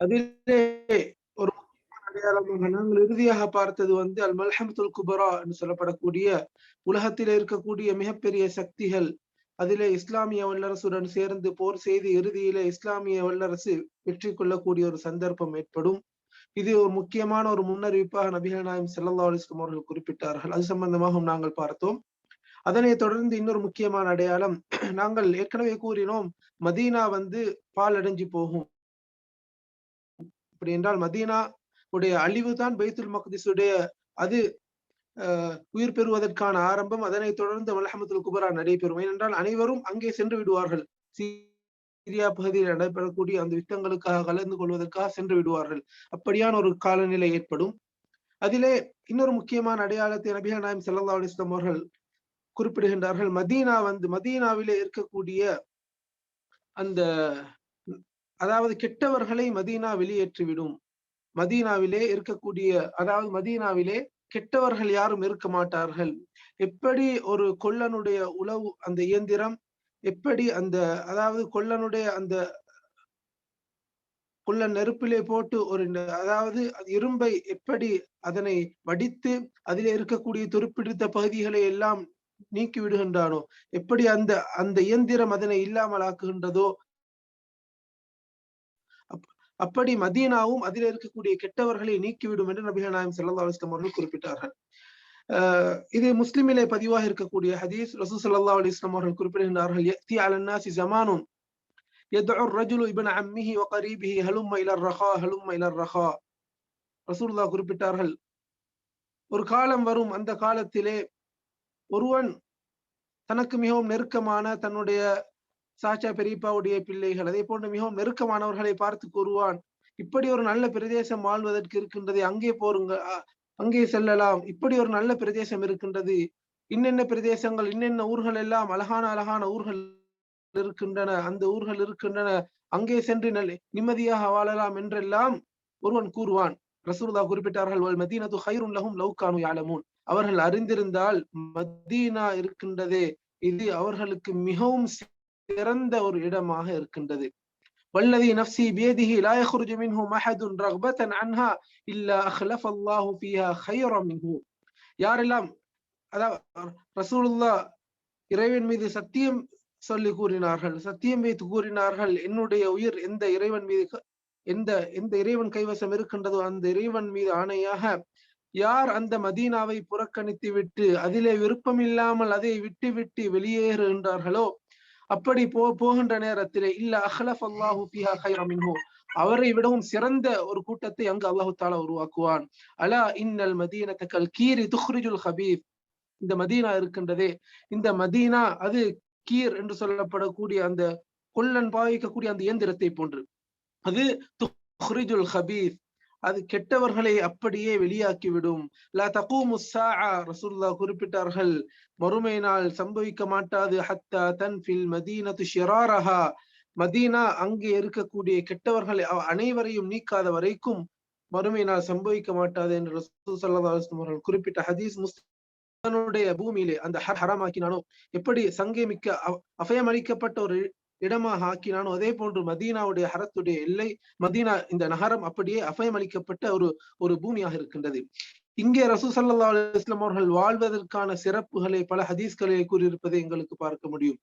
அதிலே ஒரு அடையாளமாக நாங்கள் இறுதியாக பார்த்தது வந்து அல் மல்ஹமத்துல் குபரா என்று சொல்லப்படக்கூடிய உலகத்திலே இருக்கக்கூடிய மிகப்பெரிய சக்திகள். அதிலே இஸ்லாமிய வல்லரசுடன் சேர்ந்து போர் செய்து இறுதியிலே இஸ்லாமிய வல்லரசு வெற்றி கொள்ளக்கூடிய ஒரு சந்தர்ப்பம் ஏற்படும். இது ஒரு முக்கியமான ஒரு முன்னறிவிப்பாக நபிகள் நாயம் செல்லல்லா அலிஸ்லாம் அவர்கள் குறிப்பிட்டார்கள். அது சம்பந்தமாக நாங்கள் பார்த்தோம். அதனை தொடர்ந்து இன்னொரு முக்கியமான அடையாளம் நாங்கள் ஏற்கனவே கூறினோம் மதீனா வந்து பால் அடைஞ்சு போகும். அப்படி என்றால் மதீனா உடைய அழிவு தான் பைத்துல் மக்திசுடைய அது உயிர் பெறுவதற்கான ஆரம்பம். அதனைத் தொடர்ந்து மலஹமத்துல் குபரா நடைபெறும். ஏனென்றால் அனைவரும் அங்கே சென்று விடுவார்கள். சிரியா பகுதியில் நடைபெறக்கூடிய அந்த யுத்தங்களுக்காக கலந்து கொள்வதற்காக சென்று விடுவார்கள். அப்படியான ஒரு காலநிலை ஏற்படும். அதிலே இன்னொரு முக்கியமான அடையாளத்தை நபிகள் நாயம் சல்லா அலிஸ்லாம் அவர்கள் குறிப்பிடுகின்றார்கள். மதீனா வந்து மதீனாவிலே இருக்கக்கூடிய அந்த அதாவது கெட்டவர்களை மதீனா வெளியேற்றிவிடும். மதீனாவிலே இருக்கக்கூடிய அதாவது மதீனாவிலே கெட்டவர்கள் யாரும் இருக்க மாட்டார்கள். எப்படி ஒரு கொள்ளனுடைய உளவு அந்த இயந்திரம் எப்படி அந்த அதாவது கொள்ளனுடைய அந்த கொள்ள நெருப்பிலே போட்டு ஒரு அதாவது இரும்பை எப்படி அதனை வடித்து அதிலே இருக்கக்கூடிய துருப்பிடித்த பகுதிகளை எல்லாம் நீக்கி விடுகின்றானோ எப்படி அந்த அந்த இயந்திரம் அதனை இல்லாமல் ஆக்குகின்றதோ அப்படி மதீனாவும் அதில் இருக்கக்கூடிய கெட்டவர்களை நீக்கிவிடும் என்று நபிகள் நாயம் சல்லா அலிஸ்லாம் அவர்கள் குறிப்பிட்டார்கள் இது முஸ்லிமிலே பதிவாக இருக்கக்கூடிய ஹதீஸ் ரசூ சல்லா அலிஸ்லாம் அவர்கள் குறிப்பிடுகின்றார்கள் யத்தி அலன்னாசி ஜமானுன் يدعو الرجل ابن عمه وقريبه هلم الى الرخاء هلم الى الرخاء ரசூல்லா குறிப்பிட்டார்கள் ஒரு காலம் வரும் அந்த காலத்திலே ஒருவன் தனக்கு மிகவும் நெருக்கமான தன்னுடைய சாச்சா பெரியப்பாவுடைய பிள்ளைகள் அதே போன்று மிகவும் நெருக்கமானவர்களை பார்த்து கூறுவான் இப்படி ஒரு நல்ல பிரதேசம் வாழ்வதற்கு இருக்கின்றது அங்கே போருங்க அங்கே செல்லலாம். இப்படி ஒரு நல்ல பிரதேசம் இருக்கின்றது. இன்னென்ன பிரதேசங்கள் இன்னென்ன ஊர்கள் எல்லாம் அழகான அழகான ஊர்கள் இருக்கின்றன அந்த ஊர்கள் இருக்கின்றன அங்கே சென்று நல்ல நிம்மதியாக வாழலாம் என்றெல்லாம் ஒருவன் கூறுவான். ரசூல்லா குறிப்பிட்டார்கள் வல் மதீனத்து ஹைருல்லஹும் லவ்கானு யாலமூன் அவர்கள் அறிந்திருந்தால் மதீனா இருக்கின்றதே இது அவர்களுக்கு மிகவும் சிறந்த ஒரு இடமாக இருக்கின்றது. வல்லதி நப்சி பேதிஹி லாயஹுருஜு மின்ஹு மஹதுன் ரஹ்பத்தன் அன்ஹா இல்லா அஹ்லஃப் அல்லாஹு ஃபிஹா ஹைரம் மின்ஹு. யாரெல்லாம் அதாவது ரசூலுல்லா இறைவன் மீது சத்தியம் சொல்லி கூறினார்கள் சத்தியம் வைத்து கூறினார்கள் என்னுடைய உயிர் எந்த இறைவன் மீது எந்த எந்த இறைவன் கைவசம் இருக்கின்றதோ அந்த இறைவன் மீது ஆணையாக யார் அந்த மதீனாவை புறக்கணித்து விட்டு அதிலே விருப்பம் இல்லாமல் அதை விட்டு விட்டு வெளியேறுகின்றார்களோ அப்படி போ போகின்ற நேரத்திலே இல்ல அஹ்லஃப் அல்லாஹு பிஹா ஹைரமின்ஹு அவரை விடவும் சிறந்த ஒரு கூட்டத்தை அங்கு அல்லாஹு தாலா உருவாக்குவான். அலா இன்னல் மதீனத்த கல் கீரி துஹ்ரிஜுல் ஹபீப். இந்த மதீனா இருக்கின்றதே இந்த மதீனா அது கீர் என்று சொல்லப்படக்கூடிய அந்த கொல்லன் பாவிக்கக்கூடிய அந்த இயந்திரத்தை போன்று. அது துஹ்ரிஜுல் ஹபீப். அது கெட்டவர்களை அப்படியே வெளியாக்கிவிடும். லா ரசூல்லா குறிப்பிட்டார்கள். மறுமை நாள் சம்பவிக்க மாட்டாது. ஹத்தா தன் ஃபில் மதீனத்து மதீனா அங்கே இருக்கக்கூடிய கெட்டவர்களை அனைவரையும் நீக்காத வரைக்கும் மறுமை நாள் சம்பவிக்க மாட்டாது என்று ரசூல் சல்லா அவர்கள் குறிப்பிட்ட ஹதீஸ் முஸ்லிமுடைய பூமியிலே அந்த ஹராமாக்கினானோ எப்படி சங்கேமிக்க அபயமளிக்கப்பட்ட ஒரு இடமாக ஆக்கினானோ அதே போன்று மதீனாவுடைய ஹரத்துடைய எல்லை மதீனா இந்த நகரம் அப்படியே அபயமளிக்கப்பட்ட ஒரு ஒரு பூமியாக இருக்கின்றது. இங்கே ரசூ சல்லா அலுவலாம் அவர்கள் வாழ்வதற்கான சிறப்புகளை பல ஹதீஸ்களை கூறியிருப்பதை எங்களுக்கு பார்க்க முடியும்.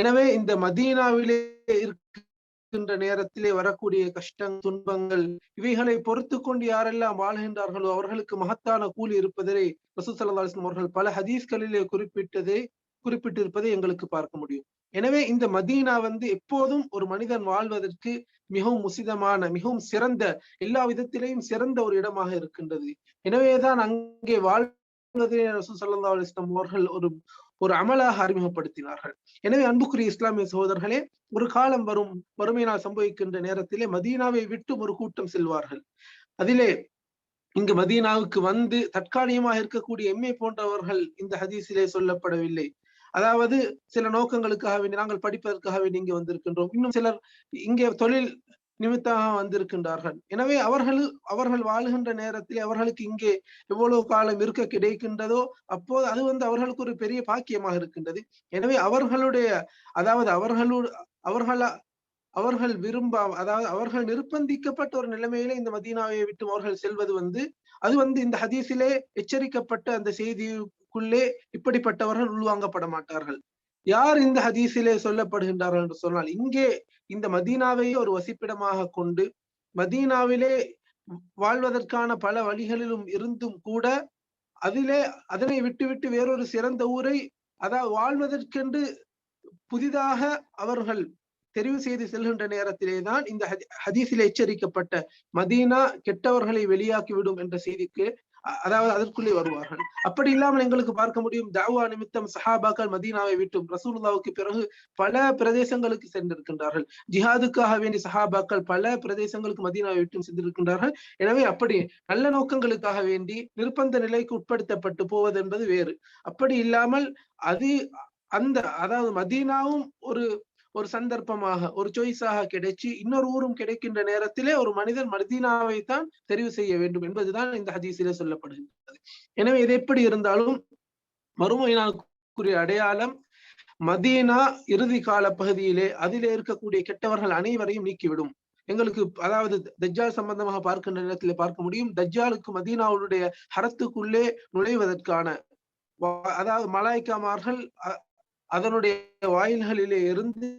எனவே இந்த மதீனாவிலே இருக்கின்ற நேரத்திலே வரக்கூடிய கஷ்டம் துன்பங்கள் இவைகளை பொறுத்து கொண்டு யாரெல்லாம் வாழ்கின்றார்களோ அவர்களுக்கு மகத்தான கூலி இருப்பதை ரசூ சல்லா அலுவலாம் அவர்கள் பல ஹதீஸ்களிலே குறிப்பிட்டதை குறிப்பிட்டிருப்பதை எங்களுக்கு பார்க்க முடியும். எனவே இந்த மதீனா வந்து எப்போதும் ஒரு மனிதன் வாழ்வதற்கு மிகவும் முசிதமான மிகவும் சிறந்த எல்லா விதத்திலேயும் சிறந்த ஒரு இடமாக இருக்கின்றது. எனவேதான் அங்கே வாழ்வதே ரசூல் சல்லா அலிஸ்லாம் அவர்கள் ஒரு ஒரு அமலாக அறிமுகப்படுத்தினார்கள். எனவே அன்புக்குரிய இஸ்லாமிய சகோதரர்களே ஒரு காலம் வரும் வறுமையினால் சம்பவிக்கின்ற நேரத்திலே மதீனாவை விட்டு ஒரு கூட்டம் செல்வார்கள். அதிலே இங்கு மதீனாவுக்கு வந்து தற்காலிகமாக இருக்கக்கூடிய எம்ஏ போன்றவர்கள் இந்த ஹதீஸிலே சொல்லப்படவில்லை. அதாவது சில நோக்கங்களுக்காக வேண்டி நாங்கள் படிப்பதற்காக வேண்டி இங்கே வந்திருக்கின்றோம். இன்னும் சிலர் இங்கே தொழில் நிமித்தமாக வந்திருக்கின்றார்கள். எனவே அவர்கள் அவர்கள் வாழுகின்ற நேரத்தில் அவர்களுக்கு இங்கே எவ்வளவு காலம் இருக்க கிடைக்கின்றதோ அப்போது அது வந்து அவர்களுக்கு ஒரு பெரிய பாக்கியமாக இருக்கின்றது. எனவே அவர்களுடைய அதாவது அவர்களோடு அவர்கள அவர்கள் விரும்ப அதாவது அவர்கள் நிர்பந்திக்கப்பட்ட ஒரு நிலைமையில இந்த மதீனாவை விட்டு அவர்கள் செல்வது வந்து அது வந்து இந்த ஹதீஸிலே எச்சரிக்கப்பட்ட அந்த செய்தி செய்திக்குள்ளே இப்படிப்பட்டவர்கள் உள்வாங்கப்பட மாட்டார்கள் யார் இந்த ஹதீஸிலே சொல்லப்படுகின்றார்கள் என்று சொன்னால் இங்கே இந்த மதீனாவையே ஒரு வசிப்பிடமாக கொண்டு மதீனாவிலே வாழ்வதற்கான பல வழிகளிலும் இருந்தும் கூட அதிலே அதனை விட்டுவிட்டு வேறொரு சிறந்த ஊரை அதாவது வாழ்வதற்கென்று புதிதாக அவர்கள் தெரிவு செய்து செல்கின்ற நேரத்திலே தான் இந்த ஹதீஸில் எச்சரிக்கப்பட்ட மதீனா கெட்டவர்களை வெளியாக்கிவிடும் என்ற செய்திக்கு அதாவது அதற்குள்ளே வருவார்கள். அப்படி இல்லாமல் எங்களுக்கு பார்க்க முடியும் தாவா நிமித்தம் சஹாபாக்கள் மதீனாவை விட்டும் ரசூலுல்லாவுக்கு பிறகு பல பிரதேசங்களுக்கு சென்றிருக்கின்றார்கள். ஜிஹாதுக்காக வேண்டி சஹாபாக்கள் பல பிரதேசங்களுக்கு மதீனாவை விட்டும் சென்றிருக்கின்றார்கள். எனவே அப்படி நல்ல நோக்கங்களுக்காக வேண்டி நிர்பந்த நிலைக்கு உட்படுத்தப்பட்டு போவது என்பது வேறு. அப்படி இல்லாமல் அது அந்த அதாவது மதீனாவும் ஒரு ஒரு சந்தர்ப்பமாக ஒரு சாய்ஸாக கிடைச்சி இன்னொரு ஊரும் கிடைக்கின்ற நேரத்திலே ஒரு மனிதன் மதீனாவை தான் தெரிவு செய்ய வேண்டும் என்பதுதான் இந்த ஹதீஸிலே சொல்லப்படுகின்றது. எனவே இது எப்படி இருந்தாலும் மறுமையினாக்குரிய அடையாளம் மதீனா இறுதி கால பகுதியிலே அதிலே இருக்கக்கூடிய கெட்டவர்கள் அனைவரையும் நீக்கிவிடும். எங்களுக்கு அதாவது தஜ்ஜால் சம்பந்தமாக பார்க்கின்ற நேரத்தில் பார்க்க முடியும். தஜ்ஜாலுக்கு மதீனாவுடைய ஹரத்துக்குள்ளே நுழைவதற்கான அதாவது மலாய்க்காமார்கள் அதனுடைய வாயில்களிலே இருந்து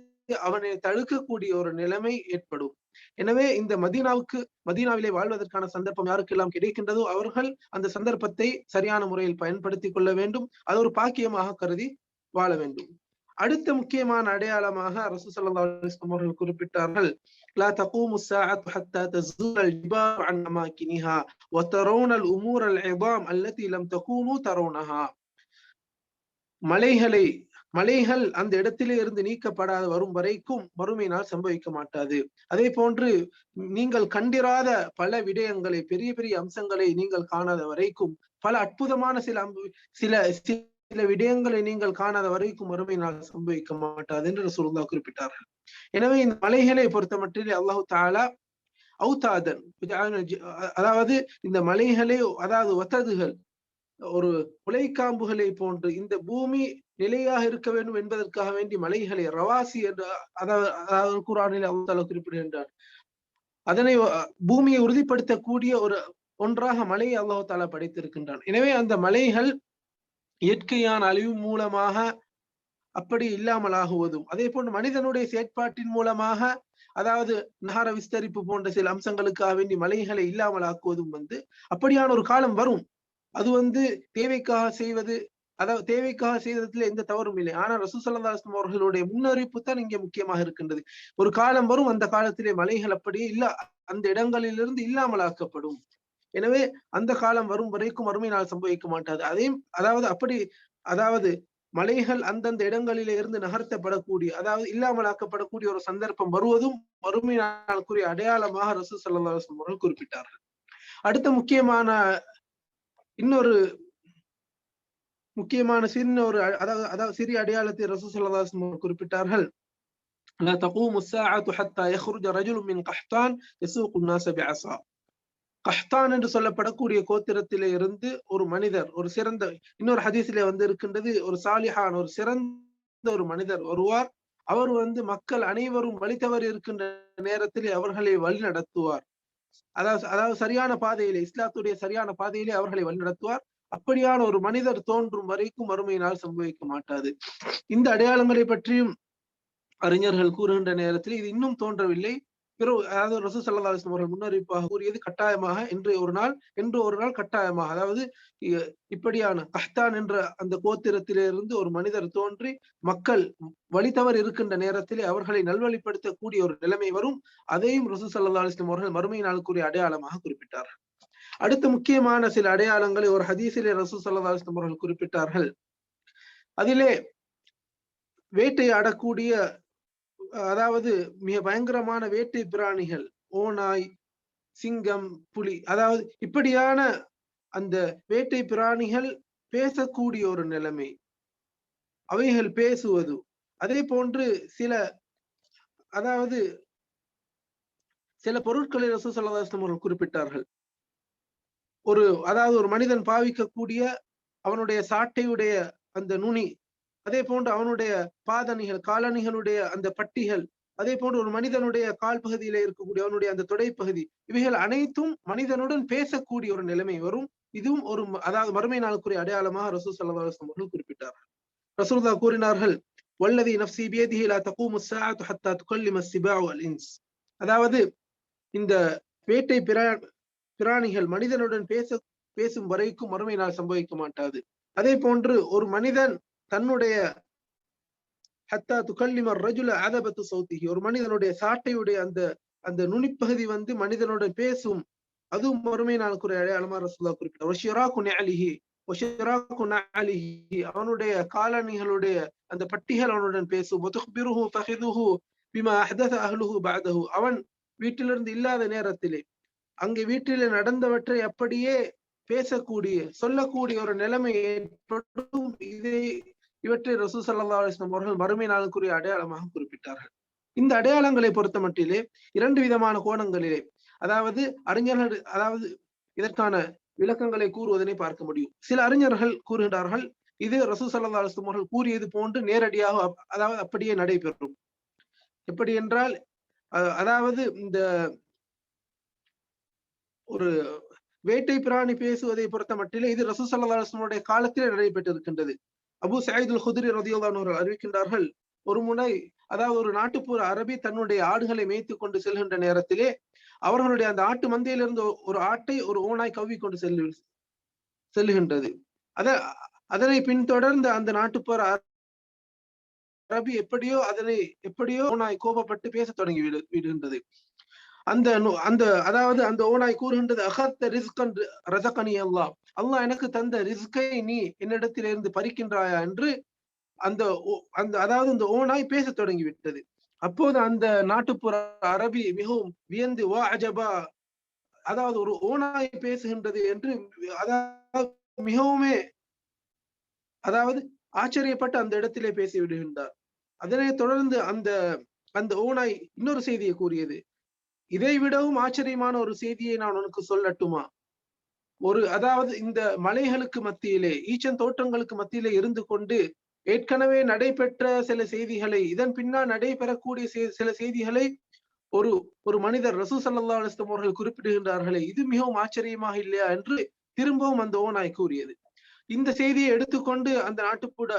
அவனை தடுக்கக்கூடிய ஒரு நிலைமை ஏற்படும் எனவே இந்த மதீனாவுக்கு மதீனாவிலே வாழ்வதற்கான சந்தர்ப்பம் யாருக்கெல்லாம் கிடைக்கின்றதோ அவர்கள் அந்த சந்தர்ப்பத்தை சரியான முறையில் பயன்படுத்தி கொள்ள வேண்டும் அது ஒரு பாக்கியமாக கருதி வாழ வேண்டும் அடுத்த முக்கியமான அடையாளமாக அரசு அவர்கள் குறிப்பிட்டார்கள் لا تقوم الساعة حتى تزول الجبال عن أماكنها وترون الأمور العظام التي لم تكونوا ترونها மலைகளை மலைகள் அந்த இடத்திலே இருந்து நீக்கப்படாத வரும் வரைக்கும் மறுமை நாள் சம்பவிக்க மாட்டாது. அதே போன்று நீங்கள் கண்டிராத பல விடயங்களை பெரிய பெரிய அம்சங்களை நீங்கள் காணாத வரைக்கும் பல அற்புதமான சில சில சில விடயங்களை நீங்கள் காணாத வரைக்கும் மறுமை நாள் சம்பவிக்க மாட்டாது என்று ரசூலுல்லாஹ் குறிப்பிட்டார்கள். எனவே இந்த மலைகளை பொறுத்த மட்டிலே அல்லாஹு தாலா அவுதாதன் அதாவது இந்த மலைகளை அதாவது ஒத்ததுகள் ஒரு முளைக்காம்புகளை போன்று இந்த பூமி நிலையாக இருக்க வேண்டும் என்பதற்காக வேண்டி மலைகளை ரவாசி என்று அதாவது குரானில் அவுத்தால குறிப்பிடுகின்றார் அதனை பூமியை உறுதிப்படுத்தக்கூடிய ஒரு ஒன்றாக மலையை அல்லாஹு தாலா படைத்திருக்கின்றான். எனவே அந்த மலைகள் இயற்கையான அழிவு மூலமாக அப்படி இல்லாமல் ஆகுவதும் அதே போன்று மனிதனுடைய செயற்பாட்டின் மூலமாக அதாவது நகர விஸ்தரிப்பு போன்ற சில அம்சங்களுக்காக வேண்டி மலைகளை இல்லாமல் ஆக்குவதும் வந்து அப்படியான ஒரு காலம் வரும். அது வந்து தேவைக்காக செய்வது அதாவது தேவைக்காக செய்வதில் எந்த தவறும் இல்லை. ஆனால் ரசூசல்லாஸ்லம் அவர்களுடைய முன்னறிவிப்பு தான் இங்கே முக்கியமாக இருக்கின்றது. ஒரு காலம் வரும் அந்த காலத்திலே மலைகள் அப்படியே இல்ல அந்த இடங்களிலிருந்து இல்லாமல் ஆக்கப்படும் எனவே அந்த காலம் வரும் வரைக்கும் அருமை நாள் சம்பவிக்க மாட்டாது. அதையும் அதாவது அப்படி அதாவது மலைகள் அந்தந்த இடங்களிலே இருந்து நகர்த்தப்படக்கூடிய அதாவது இல்லாமல் ஆக்கப்படக்கூடிய ஒரு சந்தர்ப்பம் வருவதும் வறுமை நாளுக்குரிய அடையாளமாக ரசூ சல்லாஸ்லம் அவர்கள் குறிப்பிட்டார்கள். அடுத்த முக்கியமான இன்னொரு முக்கியமான சின்ன ஒரு அதாவது அதாவது சிறிய அடையாளத்தை ரசூ சல்லாஸ்லம் குறிப்பிட்டார்கள் لا تقوم الساعة حتى يخرج رجل من قحطان يسوق الناس بعصا கஹ்தான் என்று சொல்லப்படக்கூடிய கோத்திரத்திலே இருந்து ஒரு மனிதர் ஒரு சிறந்த இன்னொரு ஹதீஸிலே வந்து இருக்கின்றது ஒரு சாலிஹான் ஒரு சிறந்த ஒரு மனிதர் வருவார் அவர் வந்து மக்கள் அனைவரும் வழித்தவர் இருக்கின்ற நேரத்திலே அவர்களை வழி நடத்துவார் அதாவது அதாவது சரியான பாதையிலே இஸ்லாத்துடைய சரியான பாதையிலே அவர்களை வழிநடத்துவார். அப்படியான ஒரு மனிதர் தோன்றும் வரைக்கும் மறுமையினால் சம்பவிக்க மாட்டாது. இந்த அடையாளங்களை பற்றியும் அறிஞர்கள் கூறுகின்ற நேரத்தில் இது இன்னும் தோன்றவில்லை. பிறகு அதாவது ரசூ சல்லா அலிஸ்லாம் அவர்கள் முன்னறிவிப்பாக கூறியது கட்டாயமாக இன்று ஒரு நாள் என்று ஒரு நாள் கட்டாயமாக. அதாவது இப்படியான அஹ்தான் என்ற அந்த கோத்திரத்திலிருந்து ஒரு மனிதர் தோன்றி மக்கள் வழித்தவர் இருக்கின்ற நேரத்திலே அவர்களை நல்வழிப்படுத்தக்கூடிய ஒரு நிலைமை வரும். அதையும் ரசூ சல்லா அலிஸ்லாம் அவர்கள் மறுமை நாளுக்குரிய அடையாளமாக குறிப்பிட்டார். அடுத்த முக்கியமான சில அடையாளங்களை ஒரு ஹதீஸிலே ரசூ சல்லா அலிஸ்லாம் அவர்கள் குறிப்பிட்டார்கள். அதிலே வேட்டையாடக்கூடிய அதாவது மிக பயங்கரமான வேட்டை பிராணிகள் ஓநாய் சிங்கம் புலி. அதாவது இப்படியான அந்த வேட்டை பிராணிகள் பேசக்கூடிய ஒரு நிலைமை. அவைகள் பேசுவது. அதே போன்று சில அதாவது சில பொருட்களை ரசூ சல்லாஸ்லம் அவர்கள் குறிப்பிட்டார்கள். ஒரு அதாவது ஒரு மனிதன் பாவிக்கக்கூடிய அவனுடைய சாட்டையுடைய அந்த நுனி அதே போன்று அவனுடைய பாதணிகள் காலணிகளுடைய அந்த பட்டிகள் அதே போன்று ஒரு மனிதனுடைய கால் பகுதியில இருக்கக்கூடிய அவனுடைய அந்த தொடைப்பகுதி இவைகள் அனைத்தும் மனிதனுடன் பேசக்கூடிய ஒரு நிலைமை வரும். இதுவும் ஒரு அதாவது மறுமை நாளுக்குரிய அடையாளமாக ரசூல் சல்லா அவர்கள் குறிப்பிட்டார்கள். ரசூல்தா கூறினார்கள் வல்லதி நப்சி பியதிஹி லா தகூமு ஸாஅத்து ஹத்தா துகல்லிம ஸிபாஉ அல் இன்ஸ். அதாவது இந்த வேட்டை பிரா பிராணிகள் மனிதனுடன் பேச பேசும் வரைக்கும் மறுமை நாள் சம்பவிக்க மாட்டாது. அதே போன்று ஒரு மனிதன் தன்னுடைய ஹத்தா துக்கல்லிமர் ரஜுல அதபத்து சௌத்திகி ஒரு மனிதனுடைய சாட்டையுடைய அந்த அந்த நுனிப்பகுதி வந்து மனிதனுடன் பேசும் அதுவும் மறுமை நான் நாளுக்குரிய அடையாளமா ரசூல்லா குறிப்பிட்டார். அவனுடைய காலணிகளுடைய அந்த பட்டிகள் அவனுடன் பேசும். அவன் வீட்டிலிருந்து இல்லாத நேரத்திலே அங்கே வீட்டில நடந்தவற்றை அப்படியே பேசக்கூடிய சொல்லக்கூடிய ஒரு நிலைமை ஏற்படும் இதை இவற்றை ரசூ சல்லா அலிஸ்லாம் அவர்கள் மறுமை நாளுக்குரிய அடையாளமாக குறிப்பிட்டார்கள். இந்த அடையாளங்களை பொறுத்த மட்டிலே இரண்டு விதமான கோணங்களிலே அதாவது அறிஞர்கள் அதாவது இதற்கான விளக்கங்களை கூறுவதனை பார்க்க முடியும். சில அறிஞர்கள் கூறுகின்றார்கள் இது ரசூ சல்லா அலிஸ்லாம் அவர்கள் கூறியது போன்று நேரடியாக அதாவது அப்படியே நடைபெறும். எப்படி என்றால் அதாவது இந்த ஒரு வேட்டை பிராணி பேசுவதை பொறுத்த மட்டிலே இது ரசூ சல்லா அலுவலமுடைய காலத்திலே நடைபெற்றிருக்கின்றது. அபு சயீதுல் ஹுதிரி ரதியுல்லானவர்கள் அறிவிக்கின்றார்கள் ஒரு முறை அதாவது ஒரு நாட்டுப்புற அரபி தன்னுடைய ஆடுகளை மேய்த்து கொண்டு செல்கின்ற நேரத்திலே அவர்களுடைய அந்த ஆட்டு மந்தையிலிருந்து ஒரு ஆட்டை ஒரு ஓனாய் கவ்வி கொண்டு செல்லு செல்லுகின்றது. அத அதனை பின்தொடர்ந்து அந்த நாட்டுப்புற அரபி எப்படியோ அதனை எப்படியோ ஓனாய் கோபப்பட்டு பேச தொடங்கி விடு விடுகின்றது. அந்த அந்த அதாவது அந்த ஓனாய் கூறுகின்றது அகத்த ரிஸ்கன் ரசகனி அல்லா அல்லாஹ் எனக்கு தந்த ரிஸ்கை நீ என்னிடத்திலிருந்து பறிக்கின்றாயா? என்று அந்த அந்த அதாவது அந்த ஓனாய் பேச தொடங்கி விட்டது அப்போது அந்த நாட்டுப்புற அரபி மிகவும் வியந்து வா அஜபா. அதாவது ஒரு ஓனாய் பேசுகின்றது என்று அதாவது மிகவுமே அதாவது ஆச்சரியப்பட்டு அந்த இடத்திலே பேசி விடுகின்றார் அதனை தொடர்ந்து அந்த அந்த ஓனாய் இன்னொரு செய்தியை கூறியது இதை விடவும் ஆச்சரியமான ஒரு செய்தியை நான் உனக்கு சொல்லட்டுமா? ஒரு அதாவது இந்த மலைகளுக்கு மத்தியிலே ஈச்சன் தோட்டங்களுக்கு மத்தியிலே இருந்து கொண்டு ஏற்கனவே நடைபெற்ற சில செய்திகளை இதன் பின்னால் நடைபெறக்கூடிய சில செய்திகளை ஒரு ஒரு மனிதர் ரசூ சல்லா அலிஸ்லம் அவர்கள் குறிப்பிடுகின்றார்களே இது மிகவும் ஆச்சரியமாக இல்லையா என்று திரும்பவும் அந்த ஓநாய் கூறியது. இந்த செய்தியை எடுத்துக்கொண்டு அந்த நாட்டுப்புற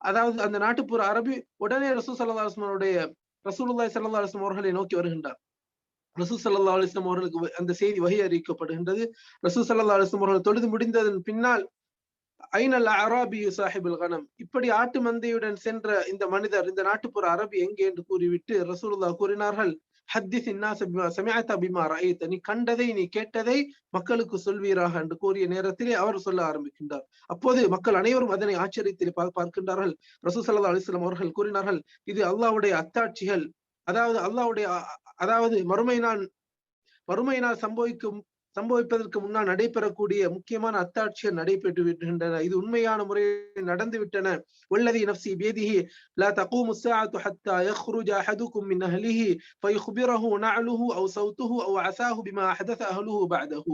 அதாவது அந்த நாட்டுப்புற அரபி உடனே ரசூ சல்லா அலுவலமுடைய ரசூலுல்லாய் சல்லா அலுவலம் அவர்களை நோக்கி வருகின்றார். ரசூ சல்லா அலிஸ்லாம் அவர்களுக்கு அந்த செய்தி வகை அறிவிக்கப்படுகின்றது. ரசூ சல்லா அலிஸ்லாம் அவர்கள் தொழுது முடிந்ததன் பின்னால் ஐநல் அராபி சாஹிபுல் கனம்? இப்படி ஆட்டு மந்தையுடன் சென்ற இந்த மனிதர் இந்த நாட்டுப்புற அரபி எங்கே என்று கூறிவிட்டு ரசூலுல்லா கூறினார்கள் ஹத்திஸ் சமியாத்தா நீ கண்டதை நீ கேட்டதை மக்களுக்கு சொல்வீராக என்று கூறிய நேரத்திலே அவர் சொல்ல ஆரம்பிக்கின்றார். அப்போது மக்கள் அனைவரும் அதனை ஆச்சரியத்தில் பார்க்கின்றார்கள். ரசூ சல்லா அலிஸ்லாம் அவர்கள் கூறினார்கள் இது அல்லாவுடைய அத்தாட்சிகள் அதாவது அல்லாவுடைய அதாவது மறுமை நாள் மறுமை நாள் சம்பவிக்கும் சம்பவிப்பதற்கு முன்னால் நடைபெறக்கூடிய முக்கியமான அத்தாட்சிகள் நடைபெற்று விடுகின்றன இது உண்மையான முறையில் நடந்து விட்டன والذي نفسي بيده لا تقوم الساعة حتى يخرج أحدكم من أهله فيخبره نعله أو صوته أو عساه بما أحدث أهله بعده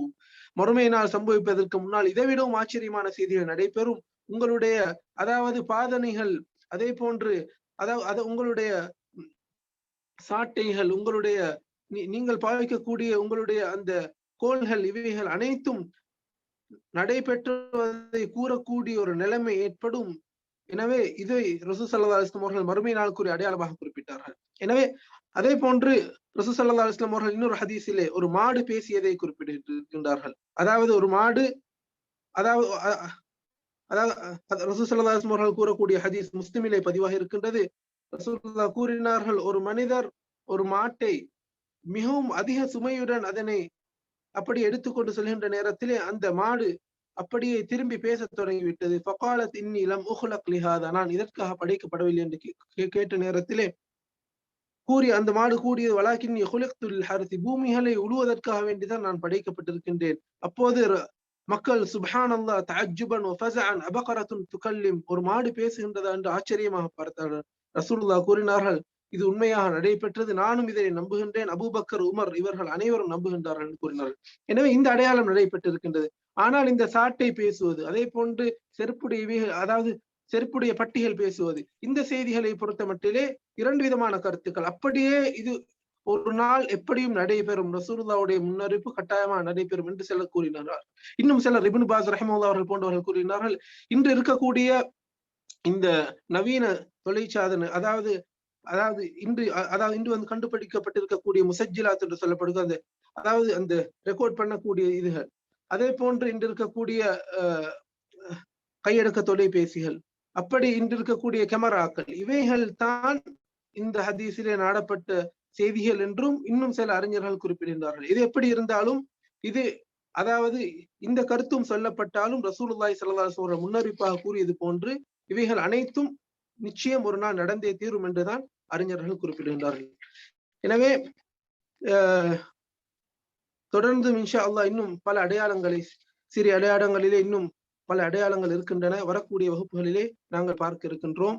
மறுமை நாள் சம்பவிப்பதற்கு முன்னால் இதைவிடவும் ஆச்சரியமான செய்திகள் நடைபெறும் உங்களுடைய அதாவது பாதனைகள் அதே போன்று அதாவது உங்களுடைய சாட்டைகள் உங்களுடைய நீங்கள் பாவிக்கக்கூடிய உங்களுடைய அந்த கோள்கள் இவைகள் அனைத்தும் நடைபெற்றுவதை கூறக்கூடிய ஒரு நிலைமை ஏற்படும். எனவே இதை ரசூ சல்லா அலிஸ்லாம் அவர்கள் மறுமை நாள் கூறிய அடையாளமாக குறிப்பிட்டார்கள். எனவே அதே போன்று ரசூ சல்லா அலிஸ்லாம் அவர்கள் இன்னொரு ஹதீஸிலே ஒரு மாடு பேசியதை குறிப்பிட்டிருக்கின்றார்கள். அதாவது ஒரு மாடு அதாவது அதாவது ரசூ சல்லா அலிஸ்லாம் அவர்கள் கூறக்கூடிய ஹதீஸ் முஸ்லிமிலே பதிவாக இருக்கின்றது. ரசூல்லா கூறினார்கள் ஒரு மனிதர் ஒரு மாட்டை மிகவும் அதிக சுமையுடன் அதனை அப்படி எடுத்துக்கொண்டு செல்கின்ற நேரத்திலே அந்த மாடு அப்படியே திரும்பி பேச தொடங்கிவிட்டது. ஃபகாலத் இன்னிலம் உஹ்லக் லிஹாதா. நான் இதற்காக படைக்கப்படவில்லை என்று கேட்ட நேரத்திலே கூறி அந்த மாடு கூடியது வலாக்கின் ஹுலக்துல் ஹரிசி. பூமிகளை உழுவதற்காக வேண்டிதான் நான் படைக்கப்பட்டிருக்கின்றேன். அப்போது மக்கள் சுபஹான் அல்லா தஜுபன் அபகரத்துன் துகல்லிம். ஒரு மாடு பேசுகின்றதா என்று ஆச்சரியமாக பார்த்தார்கள். ரசூலுல்லா கூறினார்கள் இது உண்மையாக நடைபெற்றது. நானும் இதை நம்புகின்றேன். அபுபக்கர் உமர் இவர்கள் அனைவரும் நம்புகின்றார்கள் என்று கூறினார்கள். எனவே இந்த அடையாளம் நடைபெற்றிருக்கின்றது. ஆனால் இந்த சாட்டை பேசுவது அதே போன்று செருப்புடைய அதாவது செருப்புடைய பட்டிகள் பேசுவது இந்த செய்திகளை பொறுத்த மட்டிலே இரண்டு விதமான கருத்துக்கள். அப்படியே இது ஒரு நாள் எப்படியும் நடைபெறும். ரசூலுல்லாவுடைய முன்னறிவிப்பு கட்டாயமாக நடைபெறும் என்று சிலர் கூறினார்கள். இன்னும் சிலர் ரிபின் பாஸ் ரஹமுல்லா அவர்கள் போன்றவர்கள் கூறினார்கள் இன்று இருக்கக்கூடிய இந்த நவீன தொழிற்சாதன அதாவது அதாவது இன்று அதாவது இன்று வந்து கண்டுபிடிக்கப்பட்டிருக்கக்கூடிய முசஜிலாத் என்று சொல்லப்படுது. அந்த அதாவது அந்த ரெக்கார்ட் பண்ணக்கூடிய இதுகள். அதே போன்று இன்று இருக்கக்கூடிய கையெடுக்க தொலைபேசிகள். அப்படி இன்று இருக்கக்கூடிய கேமராக்கள். இவைகள் தான் இந்த ஹதீஸிலே நாடப்பட்ட செய்திகள் என்றும் இன்னும் சில அறிஞர்கள் குறிப்பிடுகின்றார்கள். இது எப்படி இருந்தாலும் இது அதாவது இந்த கருத்தும் சொல்லப்பட்டாலும் ரசூலுல்லாய் சல்லா சொல்ற முன்னறிப்பாக கூறியது போன்று இவைகள் அனைத்தும் நிச்சயம் ஒரு நாள் நடந்தே தீரும் என்றுதான் அறிஞர்கள் குறிப்பிடுகின்றார்கள். எனவே தொடர்ந்து இன்ஷா அல்லா இன்னும் பல அடையாளங்களை சிறிய அடையாளங்களிலே இன்னும் பல அடையாளங்கள் இருக்கின்றன. வரக்கூடிய வகுப்புகளிலே நாங்கள் பார்க்க இருக்கின்றோம்.